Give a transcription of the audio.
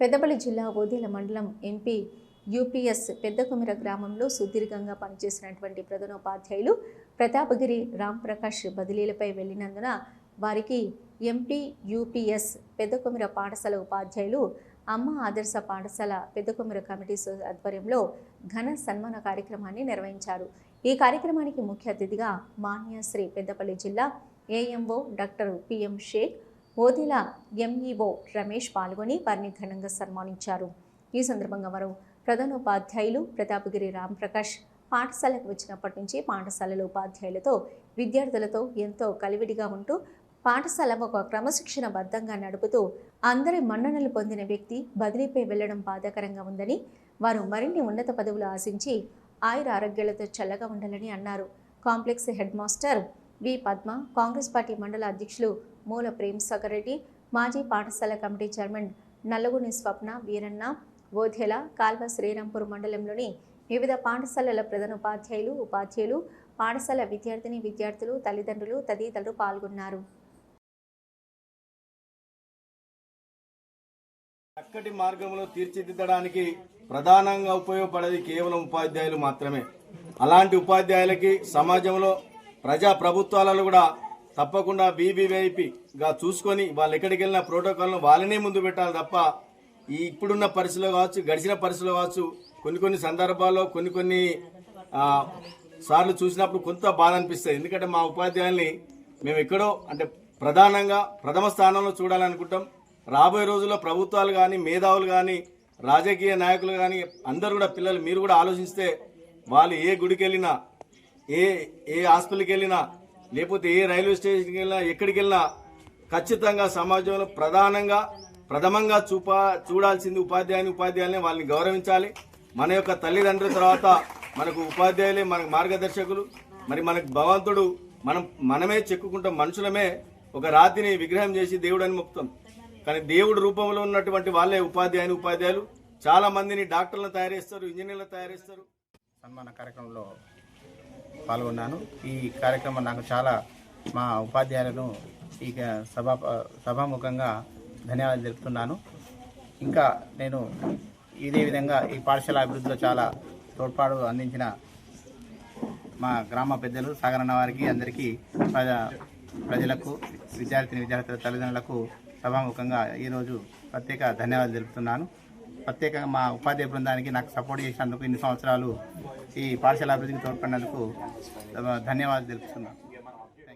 పెద్దపల్లి జిల్లా ఓదెల మండలం MP UPS పెద్దకుమిర గ్రామంలో సుదీర్ఘంగా పనిచేసినటువంటి ప్రధానోపాధ్యాయులు ప్రతాపగిరి రాంప్రకాష్ బదిలీలపై వెళ్ళినందున వారికి ఎంపీ యూపీఎస్ పెద్దకుమిర పాఠశాల ఉపాధ్యాయులు అమ్మ ఆదర్శ పాఠశాల పెద్దకుమిర కమిటీ ఆధ్వర్యంలో ఘన సన్మాన కార్యక్రమాన్ని నిర్వహించారు. ఈ కార్యక్రమానికి ముఖ్య అతిథిగా మాన్యశ్రీ పెద్దపల్లి జిల్లా AMO doctor PM Shaik Odela MEO Ramesh పాల్గొని వారిని ఘనంగా సన్మానించారు. ఈ సందర్భంగా వారు ప్రధానోపాధ్యాయులు ప్రతాపగిరి రాంప్రకాష్ పాఠశాలకు వచ్చినప్పటి నుంచి పాఠశాలలో ఉపాధ్యాయులతో విద్యార్థులతో ఎంతో కలివిడిగా ఉంటూ పాఠశాల ఒక క్రమశిక్షణ బద్ధంగా నడుపుతూ అందరి మన్ననలు పొందిన వ్యక్తి బదిలీపై వెళ్ళడం బాధాకరంగా ఉందని వారు మరిన్ని ఉన్నత పదవులు ఆశించి ఆయుర ఆరోగ్యాలతో చల్లగా ఉండాలని అన్నారు. Complex headmaster V Padma Congress party మండల అధ్యక్షులు మూల ప్రేమ్ సాగర్ రెడ్డి మాజీ పాఠశాల కమిటీ చైర్మన్ నల్లగుని స్వప్న వీరన్న ఓధెల కాల్వ శ్రీరాంపూర్ మండలంలోని వివిధ పాఠశాలల ప్రధానోపాధ్యాయులు ఉపాధ్యాయులు పాఠశాల విద్యార్థిని విద్యార్థులు తల్లిదండ్రులు తదితరులు పాల్గొన్నారు. చక్కటి మార్గంలో తీర్చిదిద్దడానికి ప్రధానంగా ఉపయోగపడేది కేవలం ఉపాధ్యాయులు మాత్రమే. అలాంటి ఉపాధ్యాయులకి సమాజంలో ప్రజా ప్రభుత్వాలలో కూడా తప్పకుండా బీబీవైపీగా చూసుకొని వాళ్ళు ఎక్కడికి వెళ్ళిన ప్రోటోకాల్ను వాళ్ళనే ముందు పెట్టాలి తప్ప ఈ ఇప్పుడున్న పరిస్థితిలో కావచ్చు గడిచిన పరిస్థితిలో కావచ్చు కొన్ని కొన్ని సందర్భాల్లో కొన్ని కొన్ని సార్లు చూసినప్పుడు కొంత బాధ అనిపిస్తుంది. ఎందుకంటే మా ఉపాధ్యాయుల్ని మేము ఎక్కడో అంటే ప్రధానంగా ప్రథమ స్థానంలో చూడాలనుకుంటాం. రాబోయే రోజుల్లో ప్రభుత్వాలు కానీ మేధావులు కానీ రాజకీయ నాయకులు కానీ అందరూ కూడా పిల్లలు మీరు కూడా ఆలోచిస్తే వాళ్ళు ఏ గుడికి వెళ్ళినా ఏ ఏ హాస్పిటల్కి వెళ్ళినా లేకపోతే ఏ రైల్వే స్టేషన్కి వెళ్ళినా ఎక్కడికి వెళ్ళినా ఖచ్చితంగా సమాజంలో ప్రధానంగా ప్రథమంగా చూపా చూడాల్సింది ఉపాధ్యాయుని ఉపాధ్యాయులని వాళ్ళని గౌరవించాలి. మన యొక్క తల్లిదండ్రుల తర్వాత మనకు ఉపాధ్యాయులే మనకు మార్గదర్శకులు. మరి మనకు భగవంతుడు మనం మనమే చెక్కుకుంటాం మనుషులమే ఒక రాతిని విగ్రహం చేసి దేవుడని మొక్కుతాం. కానీ దేవుడు రూపంలో ఉన్నటువంటి వాళ్ళే ఉపాధ్యాయుని ఉపాధ్యాయులు. చాలా మందిని డాక్టర్లను తయారు చేస్తారు ఇంజనీర్లను తయారు చేస్తారు. సన్మాన కార్యక్రమంలో పాల్గొన్నాను. ఈ కార్యక్రమం నాకు చాలా మా ఉపాధ్యాయులను ఈ సభా సభాముఖంగా ధన్యవాదాలు తెలుపుతున్నాను. ఇంకా నేను ఇదే విధంగా ఈ పాఠశాల అభివృద్ధిలో చాలా తోడ్పాటు అందించిన మా గ్రామ పెద్దలు సాగరన్న వారికి అందరికీ ప్రజా ప్రజలకు విద్యార్థిని విద్యార్థుల తల్లిదండ్రులకు సభాముఖంగా ఈరోజు ప్రత్యేక ధన్యవాదాలు తెలుపుతున్నాను. ప్రత్యేకంగా మా ఉపాధ్యాయ బృందానికి నాకు సపోర్ట్ చేసినందుకు ఇన్ని సంవత్సరాలు ఈ పాఠశాల అభివృద్ధికి తోడ్పడినందుకు ధన్యవాదాలు తెలుపుతున్నాను.